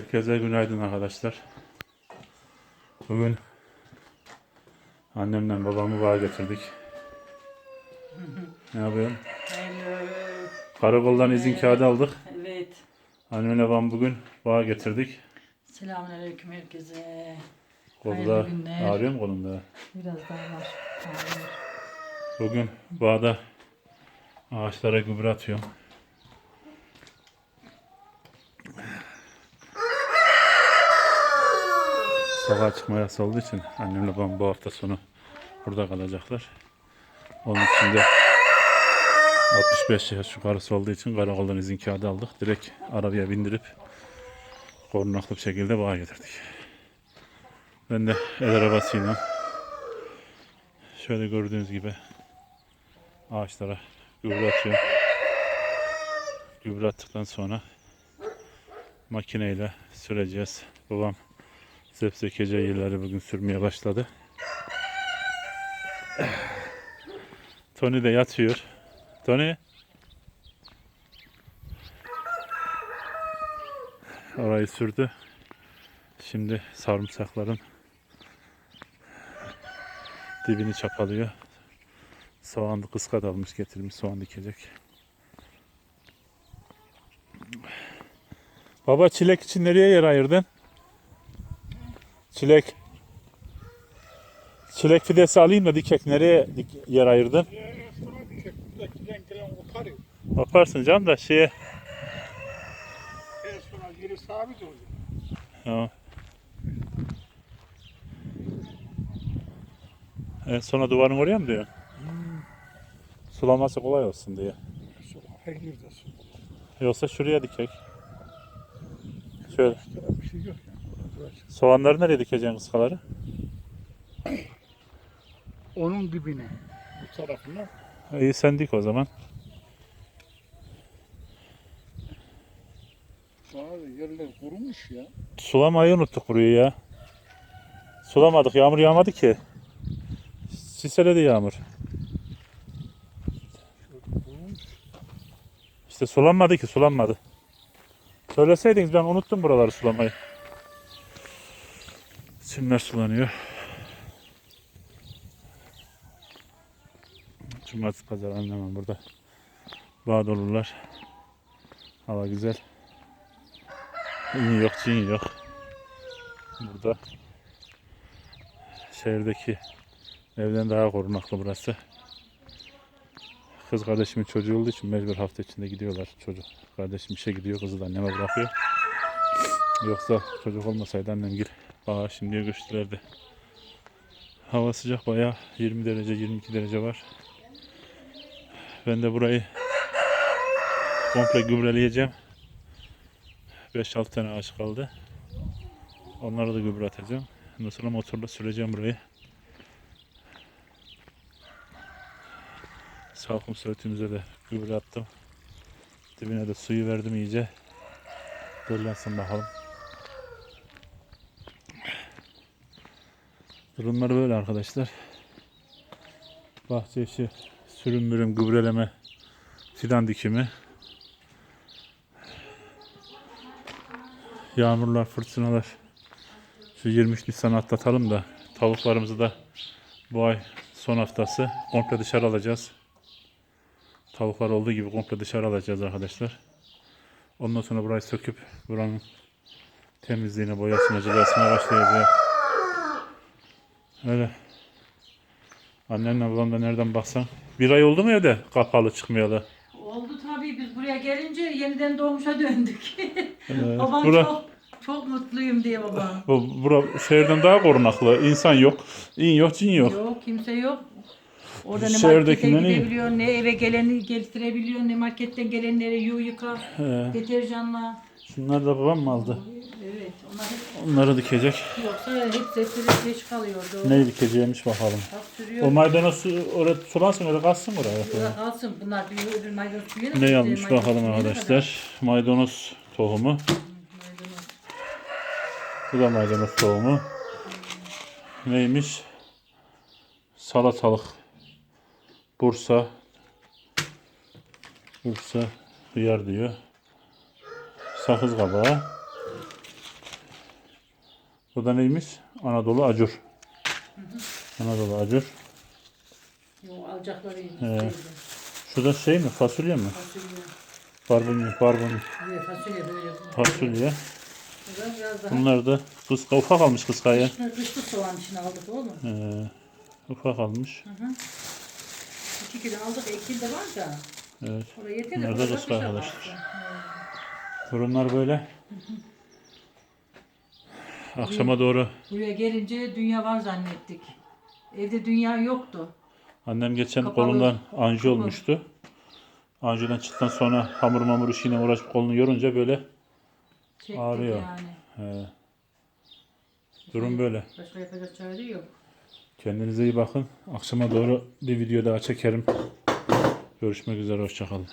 Herkese günaydın arkadaşlar. Bugün annemle babamı bağa getirdik. Ne yapıyorsun? Hello. Karakoldan izin kağıdı aldık. Evet. Annemle babamı bugün bağa getirdik. Selamünaleyküm herkese. Kolda ağrıyor mu kolunda? Biraz daha var. Ağrıyor. Bugün bağda ağaçlara gübre atıyorum. Sokağa çıkma yasağı olduğu için annemle babam bu hafta sonu burada kalacaklar. Onun için de 65 yaş yukarısı olduğu için karakoldan izin kağıdı aldık. Direkt arabaya bindirip korunaklı bir şekilde bağa getirdik. Ben de el arabasıyla şöyle gördüğünüz gibi ağaçlara gübre atıyorum. Gübre attıktan sonra makineyle süreceğiz. Babam zepsekece yerleri bugün sürmeye başladı. Tony de yatıyor. Tony. Orayı sürdü. Şimdi sarımsakların dibini çapalıyor. Soğanlı kıskat almış getirmiş soğan dikecek. Baba çilek için nereye yer ayırdın? Çilek. Çilek fidesi alayım da dikek nereye dik- yer ayırdın? Yaparsın canım da şeye. Geri sabit olacak. Ya. En sona duvarın oraya mı diyor? Sulaması kolay olsun diye. Yoksa şuraya dikek. Şöyle. Bir şey yok yani. Soğanları nereye dikeceksin kıskaları? Onun dibine. Bu tarafına. İyi sen dik o zaman. Da yerler kurumuş ya. Sulamayı unuttuk burayı ya. Sulamadık. Yağmur yağmadı ki. Siseledi yağmur. İşte sulanmadı ki sulanmadı. Söyleseydiniz ben unuttum buraları sulamayı. Çimler sulanıyor. Cumartesi pazar annemem burada. Bağ dolular. Hava güzel. İyi yok, cin yok. Burada şehirdeki evden daha korunaklı burası. Kız kardeşimin çocuğu olduğu için mecbur hafta içinde gidiyorlar çocuk. Kardeşim işe gidiyor, kızı da anneme bırakıyor. Yoksa çocuk olmasaydı annem gir. Aa şimdiye göçtülerdi. Hava sıcak bayağı 20 derece 22 derece var. Ben de burayı komple gübreleyeceğim. 5-6 tane ağaç kaldı. Onlara da gübre atacağım. Ondan sonra motorla süreceğim burayı. Salkım söğütümüze de gübre attım. Dibine de suyu verdim iyice. Döllensin bakalım. Durumlar böyle arkadaşlar. Bahçe işi, sürüm mürüm, gübreleme, fidan dikimi. Yağmurlar, fırtınalar. Şu 23 Nisan atlatalım da tavuklarımızı da bu ay son haftası komple dışarı alacağız. Tavuklar olduğu gibi komple dışarı alacağız arkadaşlar. Ondan sonra burayı söküp buranın temizliğine, boyasına, cilasına başlayacağız. Öyle. Annenle babam da nereden baksan. Bir ay oldu mu evde kapalı çıkmayalı? Oldu tabii biz buraya gelince yeniden doğmuşa döndük. Ee, babam bura, çok çok mutluyum diye babam. bu, bura şehirden daha korunaklı. İnsan yok. İn yok, cin yok. Yok kimse yok. Orada ne markete Şehirdekinden iyi. gidebiliyor, ne eve geleni getirebiliyor, ne marketten gelenleri yu yıka, He. deterjanla. Şunlar da babam mı aldı? Evet, onlar hep, Onları dikecek. yoksa hepsi hepsi geç kalıyordu. Ne dikeceğimiş bakalım. Bak O maydanoz oraya sulansın öyle kalsın oraya. Burada kalsın bunlar bir öbür maydanoz büyüyor. Ne yapmış bakalım arkadaşlar. Maydanoz tohumu. Maydanoz. Bu da maydanoz tohumu. Neymiş? Salatalık. Bursa. Bursa hıyar diyor. Sakız kabağı. Bu da neymiş? Anadolu acur. Anadolu acur. Yok alacakları. He. Şu da şey mi? Fasulye mi? Fasulye. Barbunya, barbunya. Fasulye böyle. Fasulye. Bunlar da kıska, ufak almış kıskaya. Kışlı soğan için aldık oğlum. Ee, ufak almış. Hı hı. İki kilo aldık, iki de var da. Evet. Oraya yeter de Bunlar da şey arkadaşlar. Durumlar böyle. Akşama doğru Buraya gelince dünya var zannettik. Evde dünya yoktu. annem geçen Kapalı. kolundan anji Kapalı. olmuştu. Anjiden çıktıktan sonra hamur mamur işine uğraşıp kolunu yorunca böyle Çektik Ağrıyor. yani. e, durum böyle. Başka yapacak çare yok. Kendinize iyi bakın. Akşama doğru bir video daha çekerim. Görüşmek üzere. Hoşçakalın.